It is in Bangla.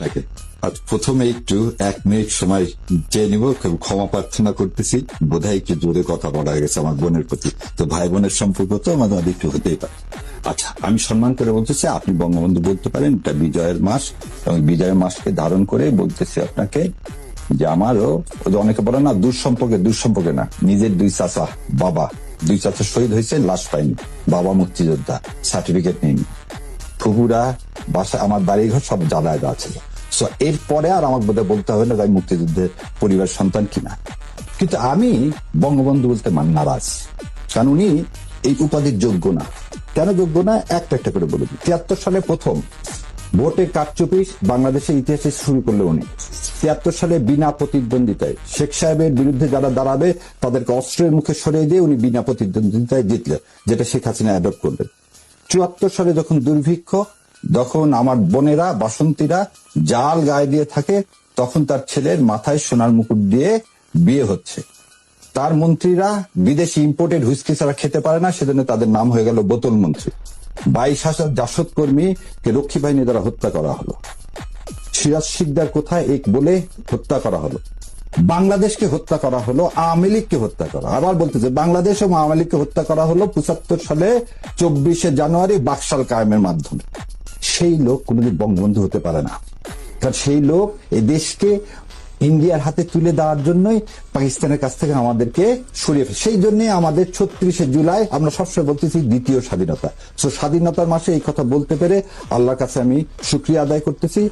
আপনাকে আর প্রথমে একটু এক মিনিট সময় চেয়ে নিব ক্ষমা প্রার্থনা করতেছি। বোধহয় একটু জোরে কথা বলা গেছে আমার বোনের প্রতি। তো ভাই বোনের সম্পর্ক তো আমাদের একটু হতেই পারে। আচ্ছা আমি সম্মান করে বলতেছি আপনি বঙ্গবন্ধু বলতে পারেন, এটা বিজয়ের মাস। এবং বিজয়ের মাসকে ধারণ করে বলতেছি আপনাকে যে আমারও অনেকে বলে না দূর সম্পর্কে দূর সম্পর্কে না, নিজের দুই চাচা, বাবা। দুই চাচা শহীদ হয়েছে, লাশ পাইনি বাবা মুক্তিযোদ্ধা, সার্টিফিকেট নেইনি ফুপুরা বাসা আমার বাড়ি ঘর সব জ্বালায় দেওয়া ছিল। So, এরপরে আর আমাকে বোধহয় বলতে হবে না আমি মুক্তিযুদ্ধের পরিবার সন্তান কিনা। কিন্তু আমি বঙ্গবন্ধু বলতে মান নারাজ। কারণ উনি এই উপাধির যোগ্য না। কেন যোগ্য না? একটা একটা করে বলে তিয়াত্তর সালে প্রথম ভোটে কারচুপি বাংলাদেশের ইতিহাসে শুরু করল উনি। তিয়াত্তর সালে বিনা প্রতিদ্বন্দ্বিতায় শেখ সাহেবের বিরুদ্ধে যারা দাঁড়াবে তাদেরকে অস্ত্রের মুখে সরিয়ে দিয়ে উনি বিনা প্রতিদ্বন্দ্বিতায় জিতলেন যেটা শেখ হাসিনা অ্যাডপ্ট করলেন। চুয়াত্তর সালে যখন দুর্ভিক্ষ যখন আমার বোনেরা, বাসন্তীরা জাল গায়ে দিয়ে থাকে, তখন তার ছেলের মাথায় সোনার মুকুট দিয়ে বিয়ে হচ্ছে। তার মন্ত্রীরা বিদেশি ইম্পোর্টেড হুইস্কি ছাড়া খেতে পারে না, সেজন্য তাদের নাম হয়ে গেল বোতল মন্ত্রী। বাইশ হাজার জাসদ কর্মীকে রক্ষী বাহিনী দ্বারা হত্যা করা হলো। সিরাজ শিকদার কোথায় এক বলে হত্যা করা হলো। বাংলাদেশকে হত্যা করা হলো, আওয়ামী লীগকে হত্যা করা। আবার বলতেছে, বাংলাদেশ এবং আওয়ামী লীগকে হত্যা করা হলো পঁচাত্তর সালে চব্বিশে জানুয়ারি বাকশাল কায়েমের মাধ্যমে। সেই লোক কোনোদিন বঙ্গবন্ধু হতে পারে না। কারণ সেই লোক এ দেশকে ইন্ডিয়ার হাতে তুলে দেওয়ার জন্যই পাকিস্তানের কাছ থেকে আমাদেরকে সরিয়ে ফেলে। সেই জন্য আমাদের ছত্রিশে জুলাই, আমরা সবসময় বলতেছি দ্বিতীয় স্বাধীনতা। তো স্বাধীনতার মাসে এই কথা বলতে পেরে আল্লাহর কাছে আমি সুক্রিয়া আদায় করতেছি।